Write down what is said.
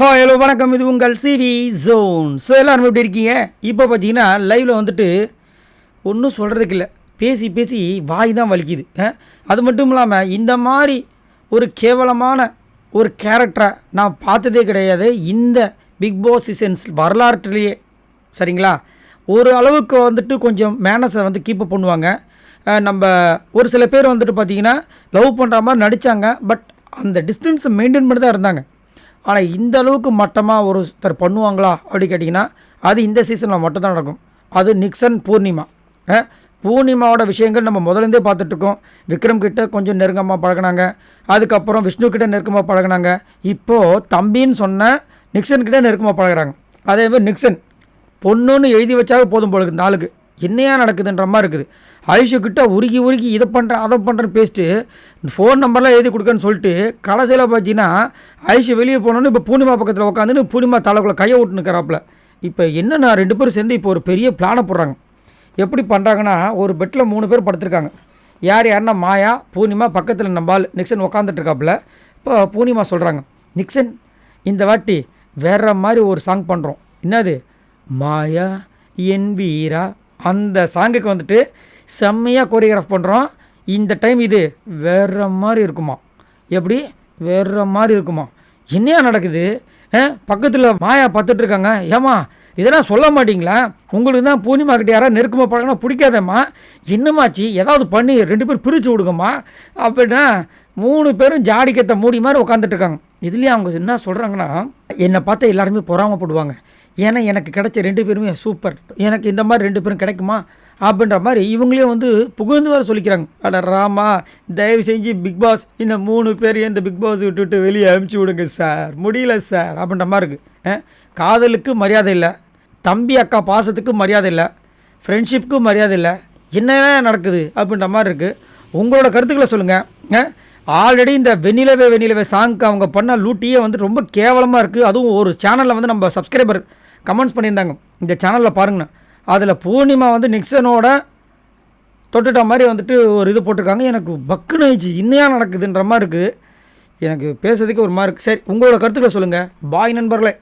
ஹோ ஹலோ வணக்கம். இது உங்கள் சிவி ஜோன் ஸோ எல்லாரும் எப்படி இருக்கீங்க? இப்போ பார்த்தீங்கன்னா லைவில் வந்துட்டு ஒன்றும் சொல்கிறதுக்கு இல்லை. பேசி பேசி வாய் தான் வலிக்குது. அது மட்டும் இல்லாமல் இந்த மாதிரி ஒரு கேவலமான ஒரு கேரக்டரை நான் பார்த்ததே கிடையாது. இந்த பிக் பாஸ் சீசன்ஸ் வரலாற்றுலேயே. சரிங்களா? ஒரு அளவுக்கு வந்துட்டு கொஞ்சம் மேனஸை வந்து கீப்பப் பண்ணுவாங்க. நம்ம ஒரு சில பேர் வந்துட்டு பார்த்தீங்கன்னா லவ் பண்ணுற மாதிரி நடித்தாங்க பட் அந்த டிஸ்டன்ஸை மெயின்டைன் பண்ணி தான் இருந்தாங்க. ஆனால் இந்த அளவுக்கு மட்டமாக ஒருத்தர் பண்ணுவாங்களா அப்படி கேட்டிங்கன்னா அது இந்த சீசனில் மட்டும் தான் நடக்கும். அது நிக்சன் பூர்ணிமா. பூர்ணிமாவோட விஷயங்கள் நம்ம முதலேருந்தே பார்த்துட்ருக்கோம் விக்ரம் கிட்ட கொஞ்சம் நெருக்கமாக பழகுனாங்க. அதுக்கப்புறம் விஷ்ணு கிட்ட நெருக்கமாக பழகுனாங்க. இப்போது தம்பின்னு சொன்ன நிக்சன் கிட்ட நெருக்கமாக பழகுறாங்க. அதே மாதிரி நிக்சன் பொண்ணுன்னு எழுதி வச்சாவே போதும் போல இருக்குது நாளுக்கு என்னையா நடக்குதுன்ற மாதிரி இருக்குது. ஆயுஷு கிட்ட உருகி உருகி இதை பண்ணுறேன் அதை பண்ணுறேன்னு பேசிட்டு ஃபோன் நம்பர்லாம் எழுதி கொடுக்கன்னு சொல்லிட்டு கடைசியில் பார்த்தீங்கன்னா ஆயுஷு வெளியே போனோன்னு இப்போ பூர்ணிமா பக்கத்தில் உட்காந்துன்னு பூர்ணிமா தலைக்குள்ளே கையை விட்டுனுக்கிறாப்புல இப்போ என்னென்னா ரெண்டு பேரும் சேர்ந்து இப்போ ஒரு பெரிய பிளானை போடுறாங்க. எப்படி பண்ணுறாங்கன்னா ஒரு பெட்டில் மூணு பேர் படுத்திருக்காங்க. யார் யாருன்னா மாயா பூர்ணிமா பக்கத்தில் நம்பால் நிக்சன் உட்காந்துட்டுருக்காப்புல இப்போ பூர்ணிமா சொல்கிறாங்க நிக்சன் இந்த வாட்டி வேற மாதிரி ஒரு சாங் பண்ணுறோம் என்னது? மாயா என் வீரா அந்த சாங்குக்கு வந்துட்டு செம்மையாக கோரியோகிராஃப் பண்ணுறோம் இந்த டைம் இது வேற மாதிரி இருக்குமா? எப்படி? வேற மாதிரி இருக்குமா? என்னையா நடக்குது? பக்கத்தில் மாயா பார்த்துட்டு இருக்காங்க. ஏமா இதெல்லாம் சொல்ல மாட்டீங்களா? உங்களுக்கு தான் பூர்ணிமா கிட்ட யாராவது நெருக்கமாக பழகினா பிடிக்காதேம்மா. என்னமாச்சு ஏதாவது பண்ணி ரெண்டு பேரும் பிரித்து விடுங்கம்மா. அப்படின்னா மூணு பேரும் ஜாடிக்கத்தை மூடி மாதிரி உட்காந்துட்டு இருக்காங்க. இதுலேயே அவங்க என்ன சொல்கிறாங்கன்னா என்னை பார்த்து எல்லாருமே பொறாமப்படுவாங்க. ஏன்னா எனக்கு கிடைச்ச ரெண்டு பேருமே சூப்பர். எனக்கு இந்த மாதிரி ரெண்டு பேரும் கிடைக்குமா? அப்படின்ற மாதிரி இவங்களையும் வந்து புகழ்ந்து வர சொல்லிக்கிறாங்க. அட ராமா தயவு செஞ்சு பிக் பாஸ் இந்த மூணு பேரையும் இந்த பிக் பாஸ் விட்டுவிட்டு வெளியே அனுப்பிச்சி விடுங்க சார். முடியல சார். அப்படின்ற மாதிரி இருக்குது காதலுக்கு மரியாதை இல்லை. தம்பி அக்கா பாசத்துக்கு மரியாதை இல்லை. ஃப்ரெண்ட்ஷிப்புக்கு மரியாதை இல்லை. என்ன நடக்குது அப்படின்ற மாதிரி இருக்குது உங்களோட கருத்துக்களை சொல்லுங்கள் ஆல்ரெடி இந்த வெண்ணிலவே வெண்ணிலவே சாங்க்கு அவங்க பண்ண லூட்டியே வந்து ரொம்ப கேவலமாக இருக்குது அதுவும் ஒரு சேனலில் வந்து நம்ம சப்ஸ்கிரைபர் கமெண்ட்ஸ் பண்ணியிருந்தாங்க. இந்த சேனலில் பாருங்கண்ணா. அதில் பூர்ணிமா வந்து நிக்சனோட தொட்டுட்ட மாதிரி வந்துட்டு ஒரு இது போட்டிருக்காங்க. எனக்கு பக்குன்னு ஆயிடுச்சு. இன்னையாக நடக்குதுன்ற மாதிரி இருக்குது எனக்கு பேசுறதுக்கு ஒரு மாதிரி இருக்குது சரி உங்களோட கருத்துக்களை சொல்லுங்கள் பாய் நண்பர்களே.